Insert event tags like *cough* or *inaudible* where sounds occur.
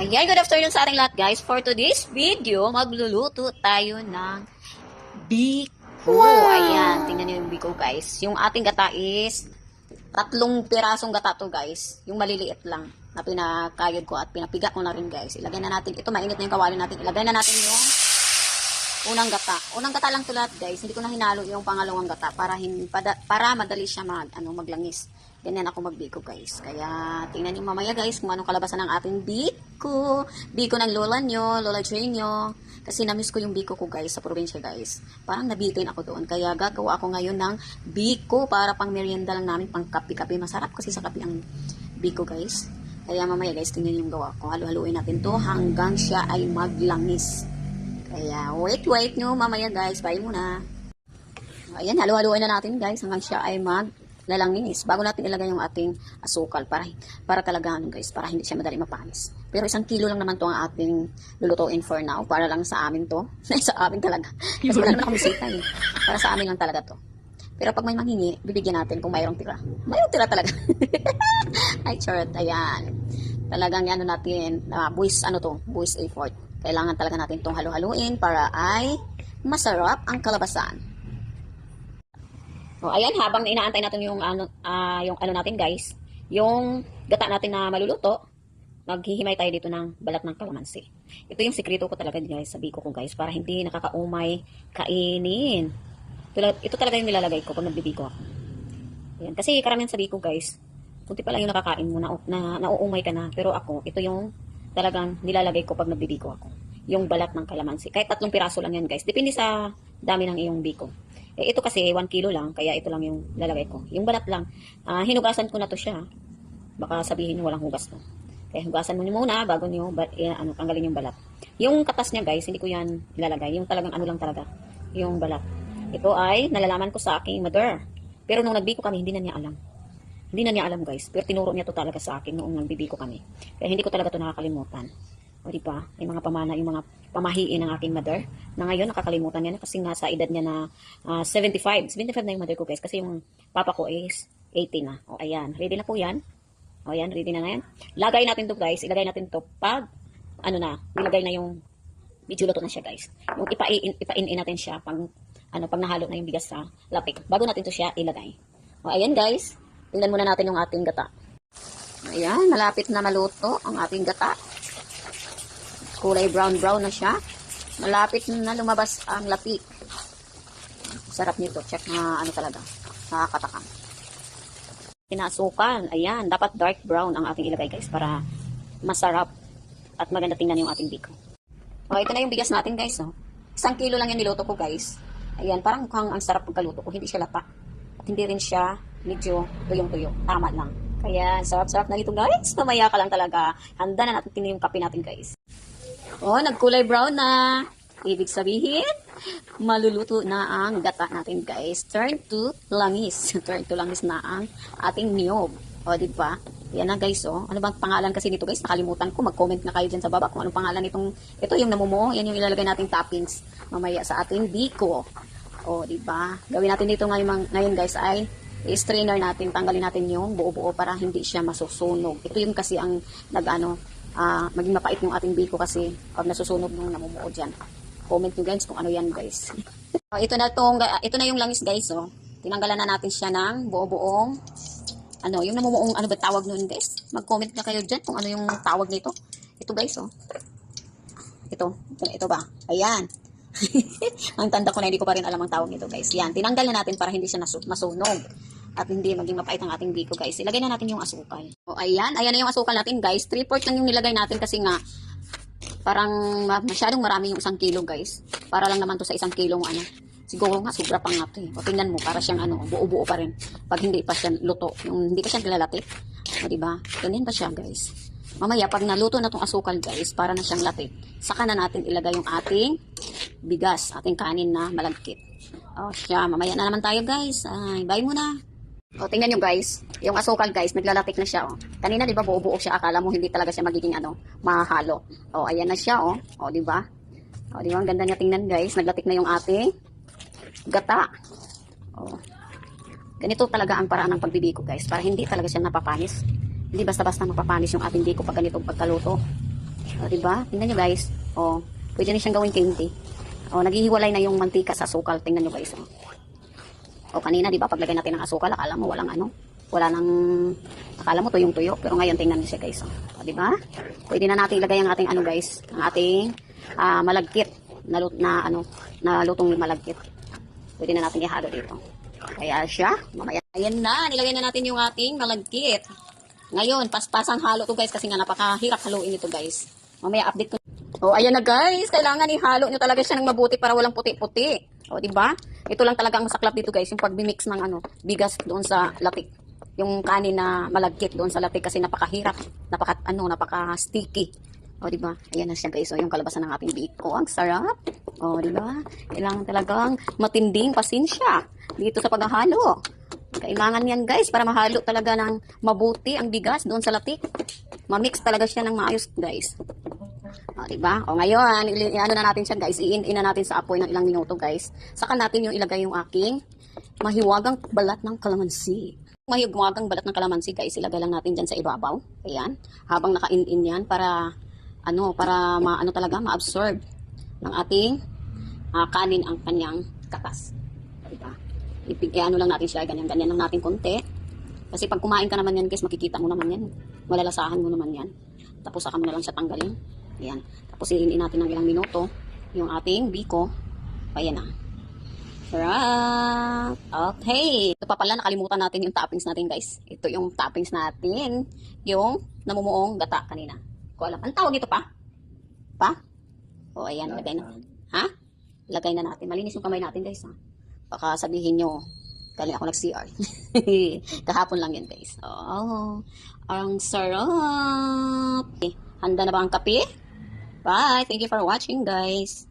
Ayan, good afternoon sa ating lahat guys. For today's video, magluluto tayo ng biko. Ayan, tingnan niyo yung biko guys. Yung ating gata is tatlong pirasong gata to guys. Yung maliliit lang na pinakayod ko at pinapiga ko na rin guys. Ilagay na natin, ito mainit na yung kawali natin. Ilagay na natin yung unang gata. Unang gata lang to lahat guys. Hindi ko na hinalo yung pangalawang gata para hin, para, para madali siya mag, ano, maglangis. Ganyan ako magbiko guys. Kaya tingnan niyo mamaya guys kung anong kalabasan ng ating biko. Biko ng lola nyo, lola Jay nyo. Kasi namiss ko yung biko ko guys sa probinsya guys. Parang nabitin ako doon. Kaya gagawa ako ngayon ng biko para pang merienda lang namin, pang kape-kape. Masarap kasi sa kape ang biko guys. Kaya mamaya guys, tingnan yung gawa ko. Halu-haluin natin to hanggang siya ay maglangis. Kaya wait, wait nyo mamaya guys. Bye muna. Ayan, halu-haluin na natin guys hanggang siya ay mag lalangis bago natin ilagay yung ating asukal para para talaga ano guys para hindi siya madali mapanis pero isang kilo lang naman to ang ating lulutuin for now. Para lang sa amin to. *laughs* Sa amin talaga. Kasi wala naman kami sita eh. Para sa amin lang talaga to. Pero pag may manghingi bibigyan natin kung mayroong tira. Mayroong tira talaga. *laughs* Ay charot. Ayan. Talagang ano natin uh, buwis ano to buwis effort. Kailangan talaga natin tong halu-haluin para ay masarap ang kalabasan o, ayan, habang inaantay natin yung ano, ah, yung ano natin guys, yung gata natin na maluluto, maghihimay tayo dito ng balat ng kalamansi. Ito yung sikreto ko talaga guys, sabi ko ko guys, para hindi nakakaumay kainin. Ito, ito talaga yung nilalagay ko pag nagbibigo ako. Ayan, kasi karamihan sabi ko guys, kunti pa lang yung nakakain mo, na, na, nauumay ka na. Pero ako, ito yung talagang nilalagay ko pag nagbibigo ako. Yung balat ng kalamansi. Kahit tatlong piraso lang yan guys. Depende sa dami ng iyong biko. Eh, ito kasi 1 kilo lang, kaya ito lang yung lalagay ko. Yung balat lang, ah, hinugasan ko na to siya. Baka sabihin walang hugas to. Kaya hugasan mo muna bago nyo ba, eh, ano, tanggalin yung balat. Yung katas niya guys, hindi ko yan ilalagay. Yung talagang ano lang talaga, yung balat. Ito ay nalalaman ko sa aking mother. Pero nung nagbiko kami, hindi na niya alam. Hindi na niya alam guys. Pero tinuro niya to talaga sa akin noong nagbibiko kami. Kaya hindi ko talaga to nakakalimutan. O di ba? Yung mga pamana, yung mga pamahiin ng aking mother na ngayon nakakalimutan niya na kasi nasa edad niya na ah, 75. 75 na yung mother ko guys kasi yung papa ko is 80 na. O ayan, ready na po yan. O ayan, ready na yan. Lagay natin to guys. Ilagay natin to pag ano na, nilagay na yung medyo luto na siya guys. Yung ipain ipain natin siya pag ano pag nahalo na yung bigas sa lapik. Bago natin to siya ilagay. O ayan guys, tingnan muna natin yung ating gata. Ayan, malapit na maluto ang ating gata. Kulay brown-brown na siya. Malapit na lumabas ang lapik. Sarap nito. Check na ano talaga. Nakakatakam. Pinasukan. Ayan. Dapat dark brown ang ating ilagay guys para masarap at maganda tingnan yung ating biko. O, ito na yung bigas natin guys. Oh. Isang kilo lang yung niluto ko guys. Ayan. Parang mukhang ang sarap pagkaluto ko. Hindi siya lata. At hindi rin siya medyo tuyong-tuyo. Tama lang. Kaya sarap-sarap na nito guys. Mamaya ka lang talaga. Handa na natin yung kape natin guys. Oh, nagkulay brown na. Ibig sabihin, maluluto na ang gata natin, guys. Turn to langis. *laughs* Turn to langis na ang ating niyog. O, di ba? Yan na, guys, oh. Ano bang pangalan kasi nito, guys? Nakalimutan ko. Mag-comment na kayo dyan sa baba kung anong pangalan nitong, ito yung namumuo. Yan yung ilalagay nating toppings mamaya sa ating biko. O, di ba? Gawin natin dito ngayon, ngayon guys, ay i-strainer natin, tanggalin natin yung buo-buo para hindi siya masusunog. Ito yung kasi ang nag-ano, ah, maging mapait yung ating biko kasi pag nasusunog nung namumuo dyan. Comment nyo guys kung ano yan guys. oh, *laughs* ito na tong, ito na yung langis guys oh. Tinanggalan na natin siya ng buo-buong ano, yung namumuong ano ba tawag nun guys? Mag-comment na kayo dyan kung ano yung tawag nito. Ito guys oh. Ito, ito, ito ba? Ayan. *laughs* ang tanda ko na hindi ko pa rin alam ang tawag nito guys. Yan, tinanggal na natin para hindi siya nasu- masunog at hindi maging mapait ang ating biko guys. Ilagay na natin yung asukal. O ayan, ayan na yung asukal natin guys. 3 4 lang yung nilagay natin kasi nga parang ma- masyadong marami yung isang kilo guys. Para lang naman to sa isang kilong ano. Siguro nga sobra pa nga to eh. Mo para siyang ano, buo-buo pa rin. Pag hindi pa siya luto, yung hindi pa siya nilalati. O diba? Ganyan pa siya guys. Mamaya pag naluto na tong asukal guys, para na siyang latik. Saka na natin ilagay yung ating bigas, ating kanin na malagkit. O siya, mamaya na naman tayo guys. Ay, bye muna. O, tingnan nyo guys. Yung asukal guys, naglalatik na siya. O. Kanina, di ba, buo-buo siya. Akala mo hindi talaga siya magiging ano, mahalo. O, ayan na siya. O, o di ba? O, di ba? Ang ganda niya tingnan guys. Naglatik na yung ating gata. O. Ganito talaga ang paraan ng pagbibiko guys. Para hindi talaga siya napapanis. Hindi basta-basta mapapanis yung ating biko pag ganitong pagkaluto. O, diba? Tingnan nyo guys. O, pwede na siyang gawing candy. O, naghihiwalay na yung mantika sa asukal. Tingnan nyo guys. O, o kanina, di ba, paglagay natin ng asukal, akala mo walang ano, wala nang, akala mo tuyong-tuyo. Pero ngayon, tingnan nyo siya guys. O, o di ba? Pwede na natin ilagay ang ating ano guys, ang ating ah, malagkit na, na ano, na lutong malagkit. Pwede na natin ihalo dito. Kaya siya, mamaya. Ayan na, nilagay na natin yung ating malagkit. Ngayon, paspasang halo to guys kasi nga napakahirap haluin ito guys. Mamaya update ko. Oh, ayan na guys. Kailangan ihalo nyo talaga siya ng mabuti para walang puti-puti. O, di ba? Ito lang talaga ang masaklap dito guys, yung pagbi-mix ng ano, bigas doon sa latik. Yung kanin na malagkit doon sa latik kasi napakahirap, napaka ano, napaka-sticky. O, di ba? Ayan na siya guys. O, yung kalabasan ng ating biko. Ang sarap. O, di ba? Kailangan talagang matinding pasensya dito sa paghahalo. Kailangan yan guys para mahalo talaga ng mabuti ang bigas doon sa latik. Ma-mix talaga siya ng maayos guys. O, diba? O ngayon, ano na natin siya guys, i-in na natin sa apoy ng ilang minuto guys. Saka natin yung ilagay yung aking mahiwagang balat ng kalamansi. Mahiwagang balat ng kalamansi guys, ilagay lang natin dyan sa ibabaw. Ayan. Habang naka-in-in yan para, ano, para ma, ano talaga, ma-absorb ng ating ah, kanin ang kanyang katas. Diba? Ipig, eh, ano lang natin siya, ganyan-ganyan lang natin konti. Kasi pag kumain ka naman yan guys, makikita mo naman yan. Malalasahan mo naman yan. Tapos saka mo na lang siya tanggalin. Ayan. Tapos iinin natin ng ilang minuto yung ating biko. Ayan na. Sarap! Okay. Ito pa pala, nakalimutan natin yung toppings natin guys. Ito yung toppings natin. Yung namumuong gata kanina. Ko alam. Ang tawag dito pa? Pa? O ayan, lagay na. Ha? Lagay na natin. Malinis yung kamay natin guys ha. Baka sabihin nyo, galing ako nag-CR. *laughs* Kahapon lang yan guys. Oh, ang sarap. Okay. Handa na ba ang kape? Bye. Thank you for watching guys.